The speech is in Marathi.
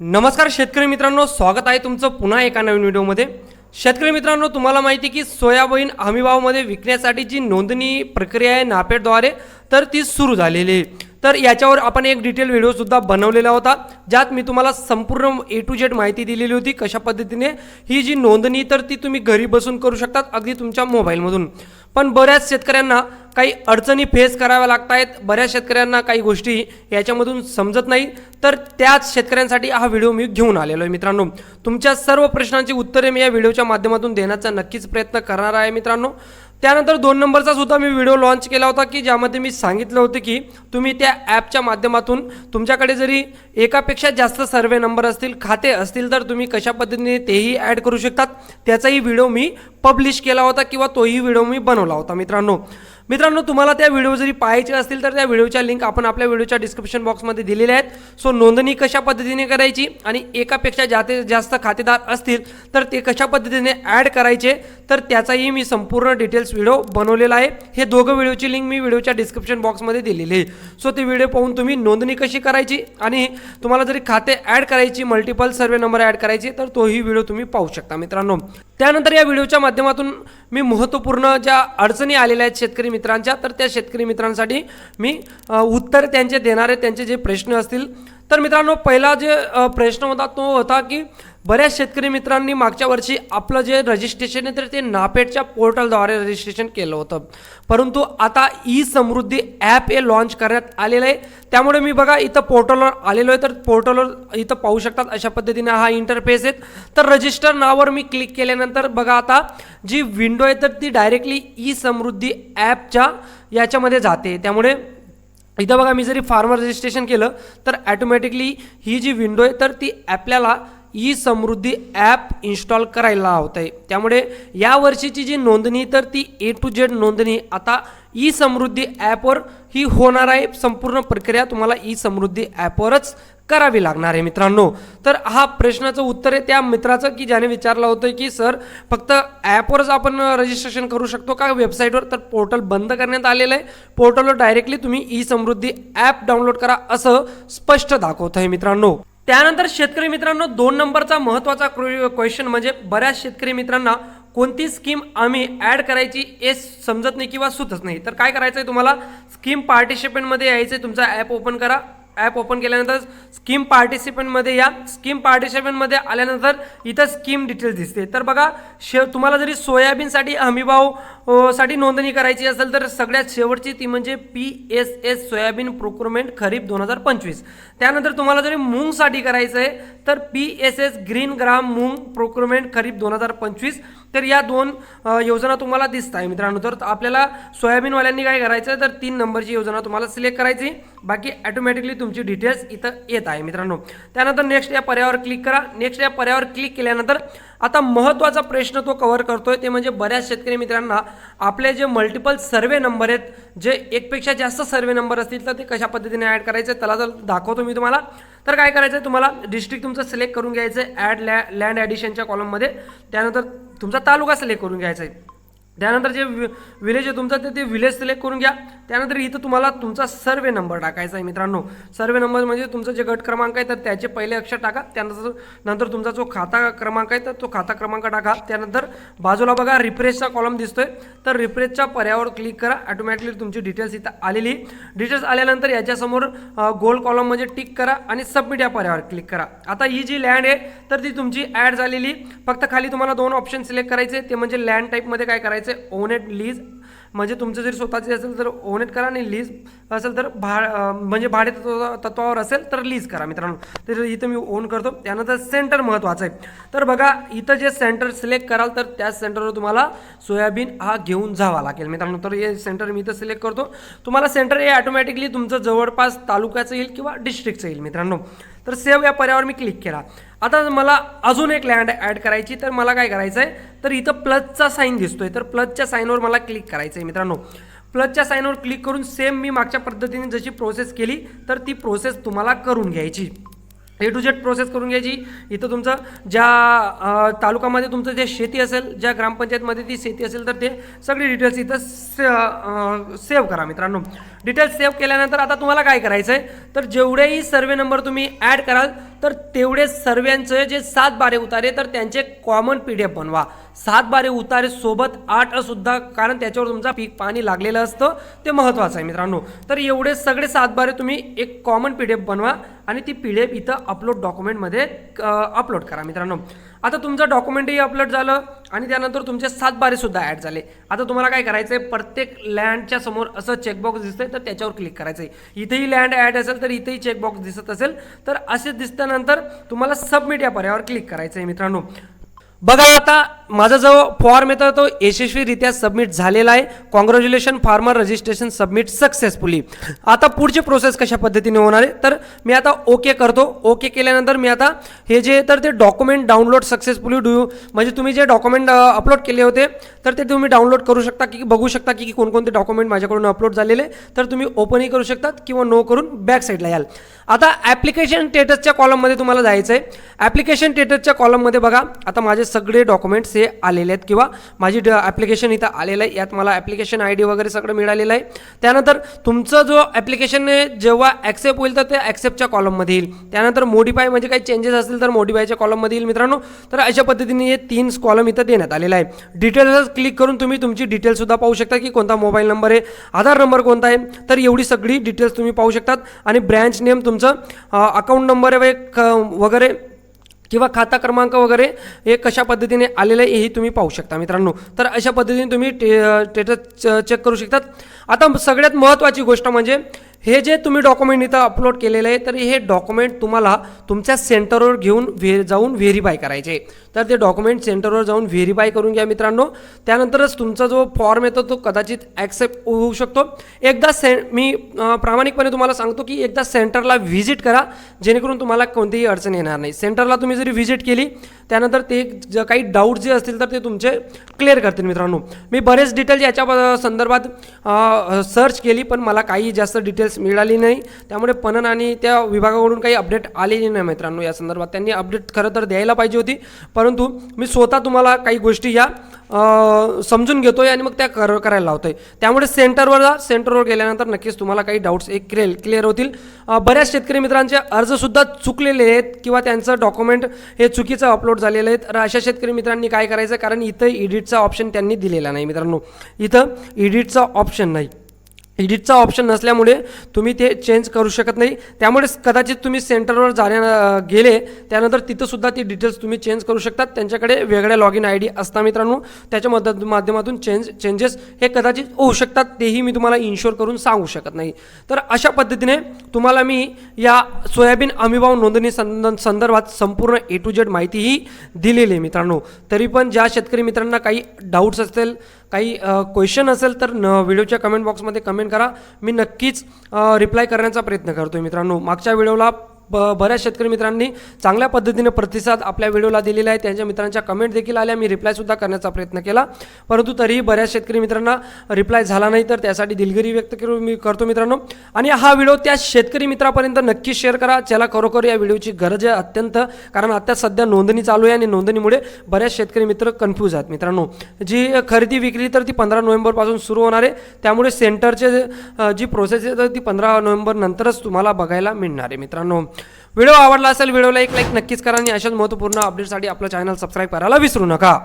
नमस्कार शेतकरी मित्रांनो स्वागत आहे तुमचं पुन्हा एका नवीन व्हिडिओमध्ये. शेतकरी मित्रांनो तुम्हाला माहिती की सोयाबीन हमीभावमध्ये विकण्यासाठी जी नोंदणी प्रक्रिया आहे नापेडद्वारे तर ती सुरू झालेली आहे. तर याच्यावर आपण एक डिटेल व्हिडिओसुद्धा बनवलेला होता ज्यात मी तुम्हाला संपूर्ण ए टू जेड माहिती दिलेली होती कशा पद्धतीने ही जी नोंदणी तर ती तुम्ही घरी बसून करू शकतात अगदी तुमच्या मोबाईलमधून. पण बऱ्याच शेतकऱ्यांना काही अडचणी फेस कराव्या लागत आहेत बऱ्याच शेतकऱ्यांना काही गोष्टी याच्यामधून समजत नाही. तर त्याच शेतकऱ्यांसाठी हा व्हिडिओ मी घेऊन आलेलो आहे मित्रांनो. तुमच्या सर्व प्रश्नांची उत्तरे मी या व्हिडिओच्या माध्यमातून देण्याचा नक्कीच प्रयत्न करणार आहे मित्रांनो. त्यानंतर दोन नंबरचा सुद्धा मी व्हिडिओ लॉन्च केला होता की ज्यामध्ये मी सांगितलं होतं की तुम्ही त्या ॲपच्या माध्यमातून तुमच्याकडे जरी एकापेक्षा जास्त सर्वे नंबर असतील खाते असतील तर तुम्ही कशा पद्धतीने तेही ॲड करू शकतात? त्याचाही व्हिडिओ मी पब्लिश केला होता किंवा तोही व्हिडिओ मी बनवला होता मित्रांनो. मित्रांनो तुम्हाला त्या व्हिडिओ जरी पाहायचे असतील तर त्या व्हिडिओच्या लिंक आपण आपल्या व्हिडिओच्या डिस्क्रिप्शन बॉक्समध्ये दिलेल्या आहेत. सो नोंदणी कशा पद्धतीने करायची आणि एकापेक्षा जाते जास्त खातेदार असतील तर ते कशा पद्धतीने ॲड करायचे तर त्याचाही मी संपूर्ण डिटेल्स व्हिडिओ बनवलेला आहे. हे दोघं व्हिडिओची लिंक मी व्हिडिओच्या डिस्क्रिप्शन बॉक्समध्ये दिलेली आहे. सो ते व्हिडिओ पाहून तुम्ही नोंदणी कशी करायची आणि तुम्हाला जरी खाते ॲड करायची मल्टिपल सर्वे नंबर ॲड करायची तर तोही व्हिडिओ तुम्ही पाहू शकता मित्रांनो. त्यानंतर या व्हिडिओच्या माध्यमातून मी महत्त्वपूर्ण ज्या अडचणी आलेल्या आहेत शेतकरी मित्रांच्या तर त्या शेतकरी मित्रांसाठी मी उत्तर त्यांचे देणारे त्यांचे जे प्रश्न असतील तर मित्रांनो पहिला जे प्रश्न होता तो होता की बऱ्याच शेतकरी मित्रांनी मागच्या वर्षी आपलं जे रजिस्ट्रेशन आहे तर ते नापेडच्या पोर्टलद्वारे रजिस्ट्रेशन केलं होतं. परंतु आता ई समृद्धी ॲप हे लॉन्च करण्यात आलेलं आहे. त्यामुळे मी बघा इथं पोर्टलवर आलेलो आहे. तर पोर्टलवर इथं पाहू शकतात अशा पद्धतीने हा इंटरफेस आहे. तर रजिस्टर नावावर मी क्लिक केल्यानंतर बघा आता जी विंडो आहे तर ती डायरेक्टली ई समृद्धी ॲपच्या याच्यामध्ये जाते. त्यामुळे इथं बघा मी जरी फार्मर रजिस्ट्रेशन केलं तर ॲटोमॅटिकली ही जी विंडो आहे तर ती आपल्याला ई समृद्धी ॲप इन्स्टॉल करायला होत आहे त्यामुळे या वर्षीची जी नोंदणी तर ती ए टू जेड नोंदणी आता ई समृद्धी ॲपवर ही होणार आहे. संपूर्ण प्रक्रिया तुम्हाला ई समृद्धी ॲपवरच करावी लागणार आहे मित्रांनो. तर हा प्रश्नाचं उत्तर आहे त्या मित्राचं की ज्याने विचारलं होतं की सर फक्त ॲपवरच आपण रजिस्ट्रेशन करू शकतो का? वेबसाईटवर? तर पोर्टल बंद करण्यात आलेलं आहे. पोर्टलवर डायरेक्टली तुम्ही ई समृद्धी ॲप डाउनलोड करा असं स्पष्ट दाखवत आहे मित्रांनो. त्यानंतर शेतकरी मित्रांनो दोन नंबरचा महत्त्वाचा क्वेश्चन म्हणजे बऱ्याच शेतकरी मित्रांना कोणती स्कीम आम्ही ॲड करायची हे समजत नाही किंवा सुचत नाही. तर काय करायचं आहे तुम्हाला? स्कीम पार्टिसिपेंटमध्ये यायचं आहे तुमचा ॲप ओपन करा. ॲप ओपन केल्यानंतर स्कीम पार्टिसिपेंटमध्ये या स्कीम पार्टिसिपेंटमध्ये आल्यानंतर इथं स्कीम डिटेल्स दिसते. तर बघा शे तुम्हाला जरी सोयाबीनसाठी हमीभावसाठी नोंदणी करायची असेल तर सगळ्यात शेवटची ती म्हणजे P S S soybean procurement kharif दोन हजार पंचवीस. त्यानंतर तुम्हाला जरी मूंगसाठी करायचं आहे तर P S S green gram moong procurement kharif दोन हजार पंचवीस. तर या दोन योजना तुम्हाला दिसत आहे मित्रांनो. तर आपल्याला सोयाबीनवाल्यांनी काय करायचं आहे तर तीन नंबरची योजना तुम्हाला सिलेक्ट करायची. बाकी ॲटोमॅटिकली तुमची डिटेल्स इथं येत आहे मित्रांनो. त्यानंतर नेक्स्ट या पर्यावर क्लिक करा. नेक्स्ट या पर्यावर क्लिक केल्यानंतर आता महत्त्वाचा प्रश्न तो कव्हर करतोय. ते म्हणजे बऱ्याच शेतकरी मित्रांना आपले जे मल्टिपल सर्वे नंबर आहेत जे एकपेक्षा जास्त सर्वे नंबर असतील तर ते कशा पद्धतीने ॲड करायचे त्याला जर दाखवतो मी तुम्हाला. तर काय करायचं आहे तुम्हाला? डिस्ट्रिक्ट तुमचं सिलेक्ट करून घ्यायचं आहे ॲड लॅ लँड ॲडिशनच्या कॉलममध्ये त्यानंतर तुमचा तालुका सिलेक्ट करून घ्यायचा आहे त्यानंतर जे वि विलेज आहे तुमचं ते ते विलेज सिलेक्ट करून घ्या. त्यानंतर इथं तुम्हाला तुमचा सर्वे नंबर टाकायचा आहे मित्रांनो. सर्वे नंबर म्हणजे तुमचं जे गट क्रमांक आहे तर त्याचे पहिले अक्षर टाका. त्यानंतर नंतर तुमचा जो खाता क्रमांक आहे तर तो खाता क्रमांक टाका. त्यानंतर बाजूला बघा रिफ्रेशचा कॉलम दिसतोय. तर रिफ्रेशच्या पर्यावर क्लिक करा. ऑटोमॅटिकली तुमची डिटेल्स इथं आलेली. डिटेल्स आल्यानंतर याच्यासमोर गोल कॉलम म्हणजे टिक करा आणि सबमिट या पर्यावर क्लिक करा. आता ही जी लँड आहे तर ती तुमची ॲड झालेली. फक्त खाली तुम्हाला दोन ऑप्शन सिलेक्ट करायचे ते म्हणजे लँड टाईपमध्ये काय करायचं? ओनेट लीज म्हणजे तुमचं जरी स्वतःची असेल तर ओनेट करा आणि लीज असेल तर भा म्हणजे भाडे तत्वावर असेल तर लीज करा मित्रांनो. तर इथं मी ओन करतो. त्यानंतर सेंटर महत्त्वाचं आहे. तर बघा इथं जे सेंटर सिलेक्ट कराल तर त्या सेंटरवर तुम्हाला सोयाबीन हा घेऊन जावा लागेल मित्रांनो. तर हे सेंटर मी इथं सिलेक्ट करतो. तुम्हाला सेंटर हे ऑटोमॅटिकली तुमचं जवळपास तालुक्याचं येईल किंवा डिस्ट्रिक्टचं येईल मित्रांनो. तर सेव्ह या पर्यावर मी क्लिक केला. आता मला अजून एक लँड ॲड करायची तर मला काय करायचं आहे तर इथं प्लसचा साईन दिसतोय. तर प्लसच्या साईनवर मला क्लिक करायचं आहे मित्रांनो प्लसच्या साईनवर क्लिक करून सेम मी मागच्या पद्धतीने जशी प्रोसेस केली तर ती प्रोसेस तुम्हाला करून घ्यायची. ए टू जेड प्रोसेस करून घ्यायची. इथं तुमचं ज्या तालुकामध्ये तुमचं जे शेती असेल ज्या ग्रामपंचायतमध्ये ती शेती असेल तर ते सगळी डिटेल्स इथं से सेव्ह करा मित्रांनो. डिटेल्स सेव्ह केल्यानंतर आता तुम्हाला काय करायचं आहे तर जेवढेही सर्वे नंबर तुम्ही ॲड कराल तर तेवढे सर्वांचे जे सात बारे उतारे तर त्यांचे कॉमन पी डी एफ बनवा. सात बारे उतारे सोबत आठ सुद्धा कारण त्याच्यावर तुमचा पीक पाणी लागलेलं असतं. ते महत्त्वाचं आहे मित्रांनो. तर एवढे सगळे सात बारे तुम्ही एक कॉमन पी डी एफ बनवा आणि ती पी डी एफ इथं अपलोड डॉक्युमेंटमध्ये अपलोड करा मित्रांनो. आता तुमचं डॉक्युमेंटही अपलोड झालं आणि त्यानंतर तुमचे सात बारेसुद्धा ॲड झाले. आता तुम्हाला काय करायचं आहे प्रत्येक लँडच्या समोर असं चेकबॉक्स दिसतंय तर त्याच्यावर क्लिक करायचं आहे इथेही लँड ॲड असेल तर इथेही चेकबॉक्स दिसत असेल. तर असे दिसल्यानंतर तुम्हाला सबमिट या पर्यायावर क्लिक करायचं आहे मित्रांनो. बघा आता माझा जो फॉर्म येतो तो यशस्वीरित्या सबमिट झालेला आहे. Congratulation farmer registration submit successfully आता पुढची प्रोसेस कशा पद्धतीने होणार आहे? तर मी आता ओके करतो. ओके केल्यानंतर मी आता हे जे तर ते डॉक्युमेंट डाउनलोड सक्सेसफुली डू म्हणजे तुम्ही जे डॉक्युमेंट अपलोड केले होते तर ते तुम्ही डाउनलोड करू शकता की बघू शकता की कोणकोणते डॉक्युमेंट माझ्याकडून अपलोड झालेले तर तुम्ही ओपनही करू शकतात किंवा नो करून बॅक साईडला याल. आता ॲप्लिकेशन स्टेटसच्या कॉलममध्ये तुम्हाला जायचं आहे ॲप्लिकेशन स्टेटसच्या कॉलममध्ये बघा. आता माझे सगळे डॉक्युमेंट्स हे आलेले आहेत किंवा माझी ड ॲप्लिकेशन इथं आलेलं आहे. यात मला ॲप्लिकेशन आय डी वगैरे सगळं मिळालेलं आहे. त्यानंतर तुमचं जो ॲप्लिकेशन जेव्हा ॲक्सेप्ट होईल तर ते ॲक्सेप्टच्या कॉलममध्ये येईल. त्यानंतर मोडीफाय म्हणजे काही चेंजेस असतील तर मोडीफायच्या कॉलममध्ये येईल मित्रांनो. तर अशा पद्धतीने हे तीन कॉलम इथं देण्यात आलेलं आहे. डिटेल्स क्लिक करून तुम्ही तुमची डिटेल्ससुद्धा पाहू शकता की कोणता मोबाईल नंबर आहे आधार नंबर कोणता आहे. तर एवढी सगळी डिटेल्स तुम्ही पाहू शकतात. आणि ब्रँच नेम तुमचं अकाउंट नंबर वगैरे किंवा खाता क्रमांक वगैरे हे कशा पद्धतीने आलेलं आहे हेही तुम्ही पाहू शकता मित्रांनो. तर अशा पद्धतीने तुम्ही टे स्टेटस चेक करू शकतात. आता सगळ्यात महत्त्वाची गोष्ट म्हणजे हे जे तुम्ही डॉक्युमेंट इथं अपलोड केलेलं आहे तर हे डॉक्युमेंट तुम्हाला तुमच्या सेंटरवर घेऊन व्हे जाऊन व्हेरीफाय करायचे. तर ते डॉक्युमेंट सेंटरवर जाऊन व्हेरीफाय करून घ्या मित्रांनो. त्यानंतरच तुमचा जो फॉर्म येतो तो कदाचित ॲक्सेप्ट हो-, होऊ शकतो. एकदा से मी प्रामाणिकपणे तुम्हाला सांगतो की एकदा सेंटरला व्हिजिट करा जेणेकरून तुम्हाला कोणतीही अडचण येणार नाही. सेंटरला तुम्ही जरी व्हिजिट केली त्यानंतर ते ज काही डाऊट जे असतील तर ते तुमचे क्लिअर करतील मित्रांनो. मी बरेच डिटेल्स याच्या संदर्भात सर्च केली पण मला काही जास्त डिटेल्स मिळाली नाही. त्यामुळे पणन आणि त्या विभागाकडून काही अपडेट आलेली नाही मित्रांनो या संदर्भात. त्यांनी अपडेट खरं तर द्यायला पाहिजे होती. परंतु मी स्वतः तुम्हाला काही गोष्टी या समजून समजून घेतोय आणि मग त्या कर करायला लावतोय. त्यामुळे सेंटरवर जा. सेंटरवर गेल्यानंतर नक्कीच तुम्हाला काही डाऊट्स एक क्लिअर क्लिअर होतील. बऱ्याच शेतकरी मित्रांचे अर्जसुद्धा चुकलेले आहेत किंवा त्यांचं डॉक्युमेंट हे चुकीचं अपलोड झालेलं आहे तर अशा शेतकरी मित्रांनी काय करायचं? कारण इथं एडिटचा ऑप्शन त्यांनी दिलेला नाही मित्रांनो. इथं एडिटचा ऑप्शन नाही. एडिटचा ऑप्शन नसल्यामुळे तुम्ही ते चेंज करू शकत नाही. त्यामुळे कदाचित तुम्ही सेंटरवर जाण्या गेले त्यानंतर तिथंसुद्धा ती डिटेल्स तुम्ही चेंज करू शकतात. त्यांच्याकडे वेगळ्या लॉग इन आय डी असता मित्रांनो. त्याच्या मदत माध्यमातून चेंज चेंजेस हे कदाचित होऊ शकतात. तेही मी तुम्हाला इन्शोर करून सांगू शकत नाही. तर अशा पद्धतीने तुम्हाला मी या सोयाबीन अमिभाव नोंदणी संद संदर्भात संपूर्ण ए टू जेड माहितीही दिलेली आहे मित्रांनो. तरी पण ज्या शेतकरी मित्रांना काही डाऊट्स असतील काही क्वेश्चन असेल तर न व्हिडिओच्या कमेंट बॉक्समध्ये कमेंट करा. मी नक्कीच रिप्लाय करण्याचा प्रयत्न करतो मित्रांनो. मागच्या व्हिडिओला ब बऱ्याच शेतकरी मित्रांनी चांगल्या पद्धतीने प्रतिसाद आपल्या व्हिडिओला दिलेला आहे. त्यांच्या मित्रांच्या कमेंट देखील आल्या. मी रिप्लायसुद्धा करण्याचा प्रयत्न केला. परंतु तरीही बऱ्याच शेतकरी मित्रांना रिप्लाय झाला नाही. तर त्यासाठी दिलगिरी व्यक्त करू मी करतो मित्रांनो. आणि हा व्हिडिओ त्या शेतकरी मित्रापर्यंत नक्की शेअर करा. ज्याला खरोखर या व्हिडिओची गरज आहे अत्यंत. कारण आता सध्या नोंदणी चालू आहे आणि नोंदणीमुळे बऱ्याच शेतकरी मित्र कन्फ्यूज आहेत मित्रांनो. जी खरेदी विक्री तर ती पंधरा नोव्हेंबरपासून सुरू होणार आहे. त्यामुळे सेंटरचे जी प्रोसेस आहे तर ती पंधरा नोव्हेंबर नंतरच तुम्हाला बघायला मिळणार आहे मित्रांनो. व्हिडिओ आवडला असेल व्हिडिओला एक लाईक नक्कीच करा आणि अशाच महत्त्वपूर्ण अपडेटसाठी आपलं चॅनल सबस्क्राईब करायला विसरू नका.